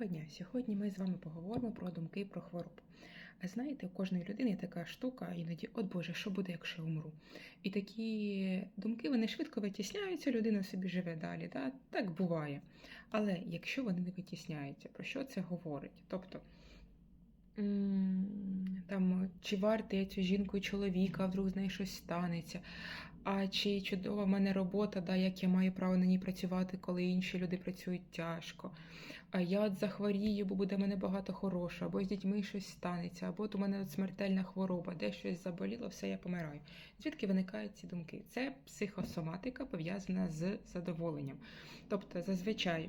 Доброго дня! Сьогодні ми з вами поговоримо про думки про хворобу. Знаєте, у кожної людини така штука, іноді, от Боже, що буде, якщо я умру? І такі думки вони швидко витісняються, людина собі живе далі. Так, Так буває. Але якщо вони не витісняються, про що це говорить? Тобто, чи варте я цю жінку і чоловіка, а вдруг з нею щось станеться, а чи чудова в мене робота, да, як я маю право на ній працювати, коли інші люди працюють тяжко. А я от захворію, бо буде в мене багато хорошого, або з дітьми щось станеться, або от у мене от смертельна хвороба, де щось заболіло, все, я помираю. Звідки виникають ці думки? Це психосоматика пов'язана з задоволенням. Тобто, зазвичай.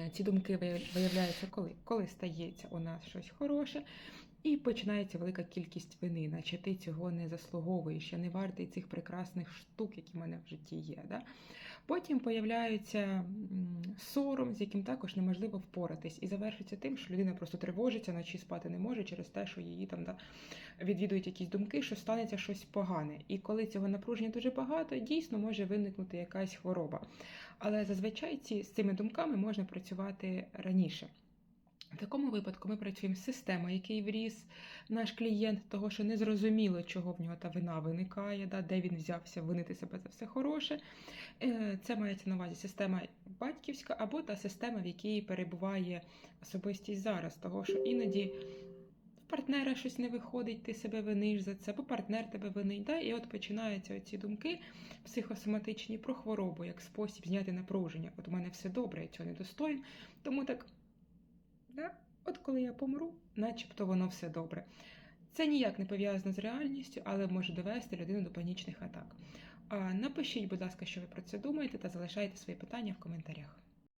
М, Ці думки вия- виявляються коли? Коли стається у нас щось хороше, і починається велика кількість вини, наче ти цього не заслуговуєш, я не вартий цих прекрасних штук, які в мене в житті є. Да? Потім появляється сором, з яким також неможливо впоратись, і завершиться тим, що людина просто тривожиться, ночі спати не може через те, що її там да, відвідують якісь думки, що станеться щось погане. І коли цього напруження дуже багато, дійсно може виникнути якась хвороба. Але зазвичай ці, з цими думками можна працювати раніше. В такому випадку ми працюємо з системою, який вріс наш клієнт, того, що не зрозуміло, чого в нього та вина виникає, да, де він взявся винити себе за все хороше. Е, Це мається на увазі система батьківська або та система, в якій перебуває особистість зараз, того, що іноді. Партнера щось не виходить, ти себе виниш за це, бо партнер тебе винить. Да? І от починаються оці думки психосоматичні про хворобу як спосіб зняти напруження. От у мене все добре, я цього не достоїн. Тому так Да? От коли я помру, начебто воно все добре. Це ніяк не пов'язано з реальністю, але може довести людину до панічних атак. Напишіть, будь ласка, що ви про це думаєте, та залишайте свої питання в коментарях.